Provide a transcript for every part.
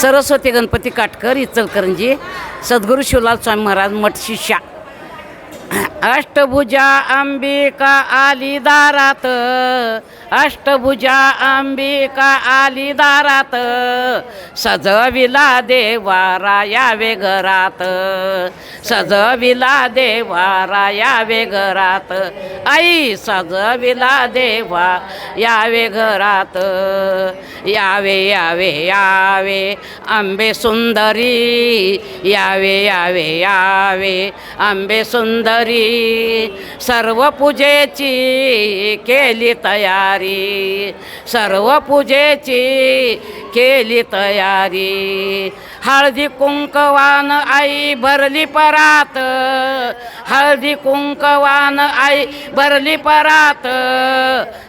सरस्वती गणपती काटकर इचलकरंजी सद्गुरू शिवलाल स्वामी महाराज मठ शिष्या. अष्टभुजा अंबिका आली दारात अष्टभुजा अंबिका आली दारात सजविला देवारा यावे घरात सजविला देवारा यावे घरात आई सजविला देवा यावे घरात. यावे यावे यावे. आंबे सुंदरी यावे यावे यावे. आंबे सुंदरी सर्व पूजेची केली तयारी. सर्व पूजेची केली तयारी. हळदी कुंकवान आई भरली परात. हळदी कुंकवान आई भरली परात.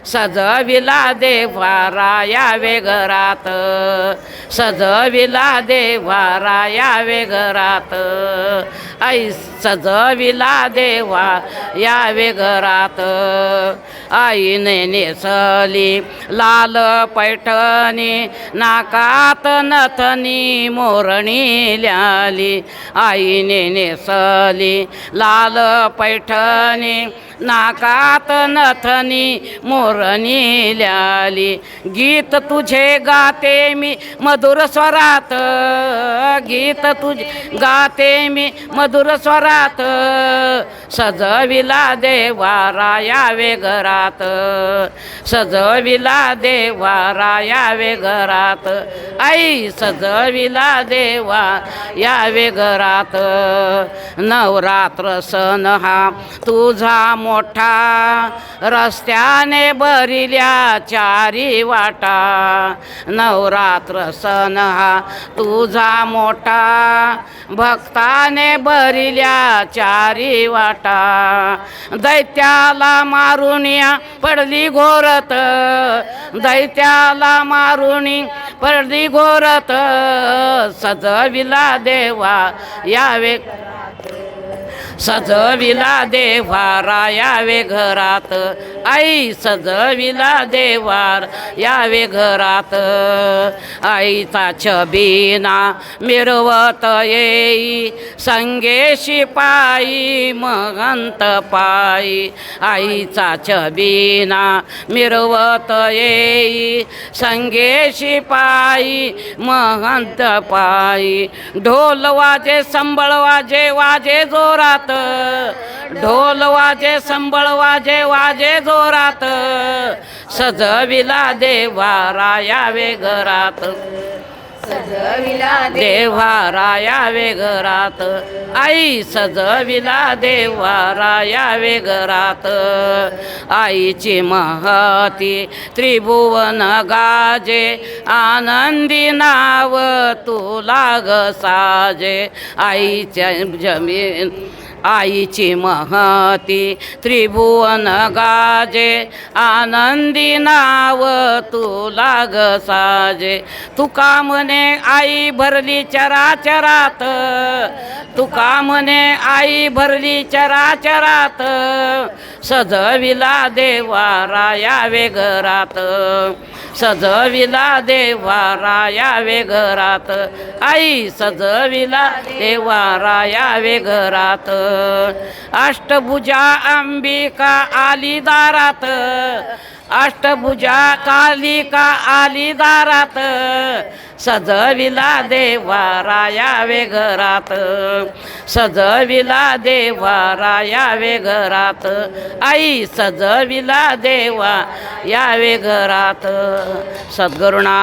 सजविला देवारा यावे घरात सजविला देवारा यावे घरात आई सजविला देवा यावे घरात. आईने नेसली लाल पैठणी नाकात नथनी मोरणी ल्याली. आईने नेसली लाल पैठणी नाकात नथनी मोरणी ल्याली. गीत तुझे गाते मी मधुर स्वरात. गीत तुझे गाते मी मधुर स्वरात सजविला देवारा यावे घरात. सजविला देवारा यावे घरात. आई सजविला देवा यावे घरात. नवरात्र सण हा तुझा मोठा. रस्त्याने भरिल्या चारी वाटा. नवरात्र सण हा तुझा मोठा. भक्ताने भरिल्या चारी वाटा. दैत्याला मारून पडली घोरत. दैत्याला मारून पडली घोरत. सजविला देवा यावे सजविला देवारा यावे घरात. आई सजविला देवार यावे घरात. आईचा छबिना मिरवत येई संगेशी पायी महंत पायी आईचा छबिना मिरवत येई संगेशी पायी महंत पायी ढोल वाजे संबळ वाजे वाजे जोरात. ढोल वाजे संबळ वाजे वाजे जोरात. सजविला देवारा यावे घरात. सजविला देवारा यावे घरात. आई सजविला देवारा यावे घरात. आईची महती त्रिभुवन गाजे आनंदी नाव तुला ग साजे. आईच्या जमीन आईची महती त्रिभुवन गाजे आनंदी नाव तुला ग साजे. तुका म्हणे आई भरली चराचरात. तुका म्हणे आई भरली चराचरात. सजविला देवारा यावे घरात सजविला देवारा यावे घरात आई सजविला देवारा यावे घरात अष्टभुजा अंबिका आली दारात. अष्टभुजा कालिका आली दारात. सजविला देवा रायावे घरात. सजविला देवा रायावे घरात. आई सजविला देवा यावे घरात. सद्गुरुणा